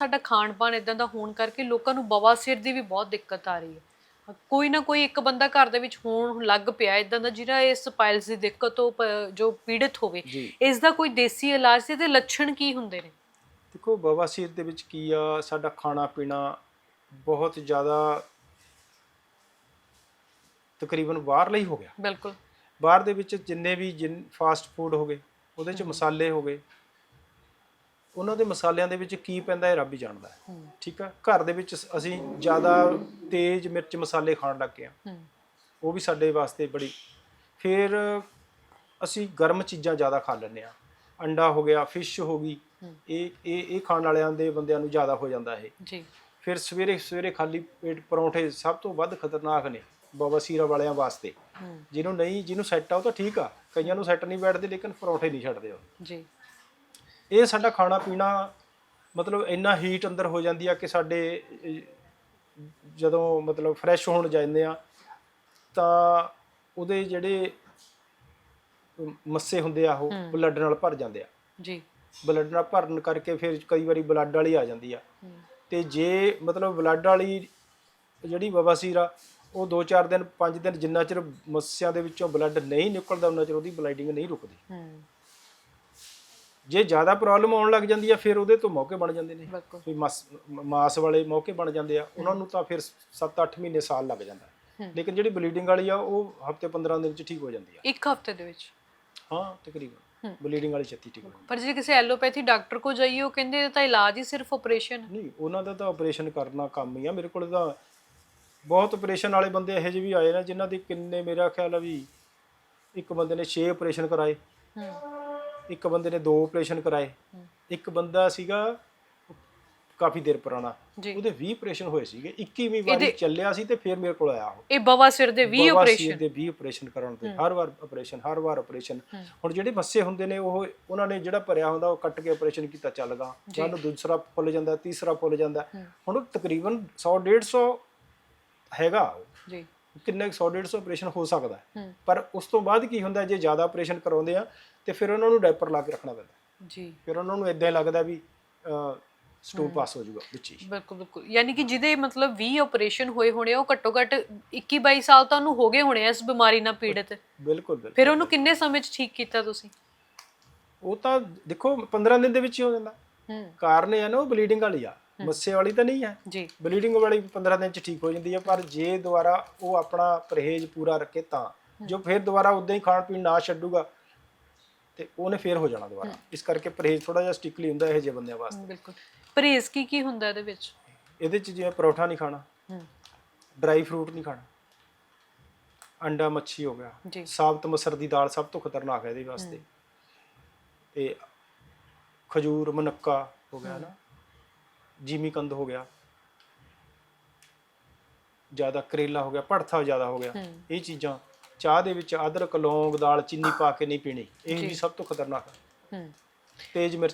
ਸਾਡਾ ਖਾਣ ਪਾਣ ਇਦਾਂ ਦਾ ਹੋਣ ਕਰਕੇ ਲੋਕਾਂ ਨੂੰ ਬਵਾਸੀਰ ਦੀ ਵੀ ਬਹੁਤ ਦਿੱਕਤ ਆ ਰਹੀ ਹੈ। ਕੋਈ ਨਾ ਕੋਈ ਇੱਕ ਬੰਦਾ ਘਰ ਦੇ ਵਿੱਚ ਹੋਣ ਲੱਗ ਪਿਆ ਇਦਾਂ ਦਾ ਜਿਹੜਾ ਇਸ ਪਾਇਲਸ ਦੀ ਦਿੱਕਤ ਤੋਂ ਪ- ਜੋ ਪੀੜਿਤ ਹੋਵੇ ਇਸ ਦਾ ਕੋਈ ਦੇਸੀ ਇਲਾਜ ਸੀ ਤੇ ਲੱਛਣ ਕੀ ਹੁੰਦੇ ਨੇ? ਦੇਖੋ ਬਵਾਸੀਰ ਦੇ ਵਿੱਚ ਕੀ ਆ ਸਾਡਾ ਖਾਣਾ ਪੀਣਾ ਬਹੁਤ ਜ਼ਿਆਦਾ ਤਕਰੀਬਨ ਬਾਹਰ ਲਈ ਹੋ ਗਿਆ। ਬਿਲਕੁਲ। ਬਾਹਰ ਦੇ ਵਿੱਚ ਜਿੰਨੇ ਵੀ ਜਿਨ ਫਾਸਟ ਫੂਡ ਹੋ ਗਏ ਉਹਦੇ ਚ ਮਸਾਲੇ ਹੋ ਗਏ ਉਹਨਾਂ ਦੇ ਮਸਾਲਿਆਂ ਦੇ ਵਿੱਚ ਕੀ ਪੈਂਦਾ ਇਹ ਰੱਬ ਹੀ ਜਾਣਦਾ ਹੈ। ਠੀਕ ਆ? ਘਰ ਦੇ ਵਿੱਚ ਅਸੀਂ ਜ਼ਿਆਦਾ ਤੇਜ਼ ਮਿਰਚ ਮਸਾਲੇ ਖਾਣ ਲੱਗ ਗਏ ਆ ਹੂੰ। ਉਹ ਵੀ ਸਾਡੇ ਵਾਸਤੇ ਬੜੀ ਫਿਰ ਅਸੀਂ ਗਰਮ ਚੀਜ਼ਾਂ ਜ਼ਿਆਦਾ ਖਾ ਲੈਂਦੇ ਆ ਅੰਡਾ ਹੋ ਗਿਆ ਫਿਸ਼ ਹੋ ਗਈ। ਇਹ ਇਹ ਇਹ ਖਾਣ ਵਾਲਿਆਂ ਦੇ ਬੰਦਿਆਂ ਨੂੰ ਜ਼ਿਆਦਾ ਹੋ ਜਾਂਦਾ ਇਹ। ਜੀ। ਫਿਰ ਸਵੇਰੇ ਸਵੇਰੇ ਖਾਲੀ ਪੇਟ ਪਰੌਂਠੇ ਸਭ ਤੋਂ ਵੱਧ ਖਤਰਨਾਕ ਨੇ ਬਵਾਸੀਰ ਵਾਲਿਆਂ ਵਾਸਤੇ। ਜਿਹਨੂੰ ਨਹੀਂ ਜਿਹਨੂੰ ਸੈੱਟ ਆ ਉਹ ਤਾਂ ਠੀਕ ਆ। ਕਈਆਂ ਨੂੰ ਸੈੱਟ ਨਹੀਂ ਬੈਠਦੇ ਲੇਕਿਨ ਪਰੌਂਠੇ ਨਹੀਂ ਛੱਡਦੇ ਉਹ। ਜੀ। ਇਹ ਸਾਡਾ ਖਾਣਾ ਪੀਣਾ ਮਤਲਬ ਇੰਨਾ ਹੀਟ ਅੰਦਰ ਹੋ ਜਾਂਦੀ ਆ ਕਿ ਸਾਡੇ ਜਦੋਂ ਮਤਲਬ ਫਰੈਸ਼ ਹੋਣ ਜਾਂਦੇ ਆ ਤਾਂ ਉਹਦੇ ਜਿਹੜੇ ਮੱਸੇ ਹੁੰਦੇ ਆ ਉਹ। ਬਲੱਡ ਨਾਲ ਭਰ ਜਾਂਦੇ ਆ। ਜੀ। ਬਲੱਡ ਨਾਲ ਭਰਨ ਕਰਕੇ ਫਿਰ ਕਈ ਵਾਰੀ ਬਲੱਡ ਵਾਲੀ ਆ ਜਾਂਦੀ ਆ। ਤੇ ਜੇ ਮਤਲਬ ਬਲੱਡ ਵਾਲੀ ਜਿਹੜੀ ਬਵਾਸੀਰ ਆ ਉਹ 2-4 ਦਿਨ 5 ਦਿਨ ਜਿੰਨਾ ਚਿਰ ਮੱਸਿਆਂ ਦੇ ਵਿੱਚੋਂ ਬਲੱਡ ਨਹੀਂ ਨਿਕਲਦਾ ਉਹਨਾਂ ਚਿਰ ਉਹਦੀ ਬਲੀਡਿੰਗ ਨਹੀਂ ਰੁਕਦੀ। ਹੂੰ। ਜੇ ਜ਼ਿਆਦਾ ਪ੍ਰੋਬਲਮ ਆਉਣ ਲੱਗ ਜਾਂਦੀ ਆ ਫਿਰ ਉਹਦੇ ਤੋਂ ਮੌਕੇ ਬਣ ਜਾਂਦੇ ਨੇ। ਬਿਲਕੁਲ। ਵੀ ਮਾਸ ਮਾਸ ਵਾਲੇ ਮੌਕੇ ਬਣ ਜਾਂਦੇ ਆ। ਉਹਨਾਂ ਨੂੰ ਤਾਂ ਫਿਰ 7-8 ਮਹੀਨੇ ਸਾਲ ਲੱਗ ਜਾਂਦਾ। ਲੇਕਿਨ ਜਿਹੜੀ ਬਲੀਡਿੰਗ ਵਾਲੀ ਆ ਉਹ ਹਫ਼ਤੇ 15 ਦਿਨ ਚ ਠੀਕ ਹੋ ਜਾਂਦੀ ਆ। ਇੱਕ ਹਫ਼ਤੇ ਦੇ ਵਿੱਚ। ਹਾਂ ਤਕਰੀਬਨ। ਬਲੀਡਿੰਗ ਵਾਲੀ ਛੇਤੀ ਠੀਕ ਹੋ ਜਾਂਦੀ ਪਰ ਜੇ ਕਿਸੇ ਐਲੋਪੈਥੀ ਡਾਕਟਰ ਕੋ ਜਾਈਏ ਉਹ ਕਹਿੰਦੇ ਇਹ ਤਾਂ ਇਲਾਜ ਹੀ ਸਿਰਫ ਆਪਰੇਸ਼ਨ ਨਹੀਂ ਉਹਨਾਂ ਦਾ ਤਾਂ ਆਪਰੇਸ਼ਨ ਕਰਨਾ ਕੰਮ ਹੀ ਆ। ਮੇਰੇ ਕੋਲ ਤਾਂ ਬਹੁਤ ਆਪਰੇਸ਼ਨ ਵਾਲੇ ਬੰਦੇ ਇਹੋ ਜਿਹੇ ਵੀ ਆਏ ਨੇ ਜਿਨ੍ਹਾਂ ਦੇ ਕਿੰਨੇ ਮੇਰਾ ਖਿਆਲ ਆ ਵੀ ਇੱਕ ਬੰਦੇ ਨੇ 6 ਆਪਰੇਸ਼ਨ ਕਰਾਏ। ਹੂੰ। ਇੱਕ ਬੰਦੇ ਨੇ 2 ਆਪਰੇਸ਼ਨ ਕਰਾਏ। ਇੱਕ ਬੰਦਾ ਸੀਗਾ ਕਾਫੀ ਦੇਰ ਪੁਰਾਣਾ। ਉਹਦੇ 20 ਆਪਰੇਸ਼ਨ ਹੋਏ ਸੀਗੇ। 21ਵੀਂ ਵਾਰੀ ਚੱਲਿਆ ਸੀ ਤੇ ਫਿਰ ਮੇਰੇ ਕੋਲ ਆਇਆ ਉਹ। ਇਹ ਬਵਾਸੀਰ ਦੇ 20 ਬਵਾਸੀਰ ਆਪਰੇਸ਼ਨ ਦੇ 20 ਆਪਰੇਸ਼ਨ ਕਰਾਉਣ ਤੇ ਹਰ ਵਾਰ ਆਪਰੇਸ਼ਨ ਹਰ ਵਾਰ ਆਪਰੇਸ਼ਨ। ਹੁਣ ਜਿਹੜੇ ਬੱਸੇ ਹੁੰਦੇ ਨੇ ਉਹ ਉਹਨਾਂ ਨੇ ਜਿਹੜਾ ਭਰਿਆ ਹੁੰਦਾ ਉਹ ਕੱਟ ਕੇ ਆਪਰੇਸ਼ਨ ਕੀਤਾ ਚੱਲਗਾ। ਜਾਂ। ਉਹਨੂੰ ਦੂਸਰਾ ਫੁੱਲ ਜਾਂਦਾ ਤੀਸਰਾ ਫੁੱਲ ਜਾਂਦਾ। ਹੁਣ ਤਕਰੀਬਨ 100 150 ਹੈਗਾ। ਜੀ। ਕਿੰਨੇ 100 150 ਆਪਰੇਸ਼ਨ ਹੋ ਸਕਦਾ ਹੈ। ਪਰ ਉਸ ਤੋਂ ਬਾਅਦ ਕੀ ਹੁੰਦਾ ਜੇ ਜ਼ਿਆਦਾ ਆਪਰੇਸ਼ਨ ਕਰਾਉਂਦੇ ਆ ਤੇ ਫਿਰ ਉਹਨਾਂ ਨੂੰ ਡਾਈਪਰ ਲਾ ਕੇ ਰੱਖਣਾ ਪੈਂਦਾ ਜੀ। ਫਿਰ ਉਹਨਾਂ ਨੂੰ ਇਦਾਂ ਲੱਗਦਾ ਵੀ ਸਟੂਲ ਪਾਸ ਹੋ ਜਾਊਗਾ ਵਿੱਚ ਹੀ। ਬਿਲਕੁਲ ਬਿਲਕੁਲ। ਯਾਨੀ ਕਿ ਜਿਹਦੇ ਮਤਲਬ 20 ਆਪਰੇਸ਼ਨ ਹੋਏ ਹੋਣੇ ਆ, ਉਹ ਘੱਟੋ ਘੱਟ 21 22 ਸਾਲ ਤਾਂ ਉਹਨੂੰ ਹੋ ਗਏ ਹੋਣੇ ਆ ਇਸ ਬਿਮਾਰੀ ਨਾਲ ਪੀੜਿਤ। ਬਿਲਕੁਲ ਬਿਲਕੁਲ। ਫਿਰ ਉਹਨੂੰ ਕਿੰਨੇ ਸਮੇਂ 'ਚ ਠੀਕ ਕੀਤਾ ਤੁਸੀਂ? ਉਹ ਤਾਂ ਦੇਖੋ 15 ਦਿਨ ਦੇ ਵਿੱਚ ਹੀ ਹੋ ਜਾਂਦਾ। ਹੂੰ। ਕਾਰਨ ਇਹ ਆ ਨਾ ਉਹ ਬਲੀਡਿੰਗ ਵਾਲੀ ਆ। ਮੱਸੇ ਵਾਲੀ ਤਾਂ ਨਹੀਂ ਹੈ? ਜੀ। ਬਲੀਡਿੰਗ ਵਾਲੀ 15 ਦਿਨ ਚ ਠੀਕ ਹੋ ਜਾਂਦੀ ਹੈ ਪਰ ਜੇ ਦੁਬਾਰਾ ਉਹ ਆਪਣਾ ਪਰਹੇਜ਼ ਪੂਰਾ ਰੱਖੇ ਤਾਂ। ਜੋ ਫਿਰ ਦੁਬਾਰਾ ਉਦਾਂ ਹੀ ਖਾਣ ਪੀਣ ਨਾ ਛੱਡੂਗਾ ਤੇ ਉਹਨੇ ਫੇਰ ਹੋ ਜਾਣਾ ਦੁਬਾਰਾ। ਇਸ ਕਰਕੇ ਪਰਹੇਜ਼ ਥੋੜਾ ਜਿਹਾ ਸਟਿਕਲੀ ਹੁੰਦਾ ਇਹ ਜਿਹੇ ਬੰਦਿਆਂ ਵਾਸਤੇ। ਬਿਲਕੁਲ। ਪਰਹੇਜ਼ ਕੀ ਕੀ ਹੁੰਦਾ ਇਹਦੇ ਵਿੱਚ? ਇਹਦੇ ਚ ਜਿਵੇਂ ਪਰੌਠਾ ਨਹੀਂ ਖਾਣਾ ਹੂੰ। ਡਰਾਈ ਫਰੂਟ ਨਹੀਂ ਖਾਣਾ ਅੰਡਾ ਮੱਛੀ ਹੋ ਗਿਆ। ਜੀ। ਸਾਬਤ ਮਸਰ ਦੀ ਦਾਲ ਸਭ ਤੋਂ ਖਤਰਨਾਕ ਹੈ ਇਹਦੇ ਵਾਸਤੇ। ਤੇ ਖਜੂਰ ਮਨੱਕਾ ਹੋ ਗਿਆ ਨਾ। ਜੀਮੀ ਕੰਦ ਹੋ ਗਿਆ। ਜ਼ਿਆਦਾ ਕਰੇਲਾ ਹੋ ਗਿਆ ਭੜਥਾ ਜ਼ਿਆਦਾ ਹੋ ਗਿਆ। ਇਹ ਚੀਜ਼ਾਂ ਚਾਹ ਦੇ ਵਿੱਚ ਅਦਰਕ ਲੌਂਗ ਦਾਲ ਚੀਨੀ ਪਾ ਕੇ ਨਹੀਂ ਪੀਣੀ। ਇਹ। ਵੀ ਸਭ ਤੋਂ ਖਤਰਨਾਕ ਹੈ ਹੂੰ। ਤੇਜ਼ ਮਿਰਚ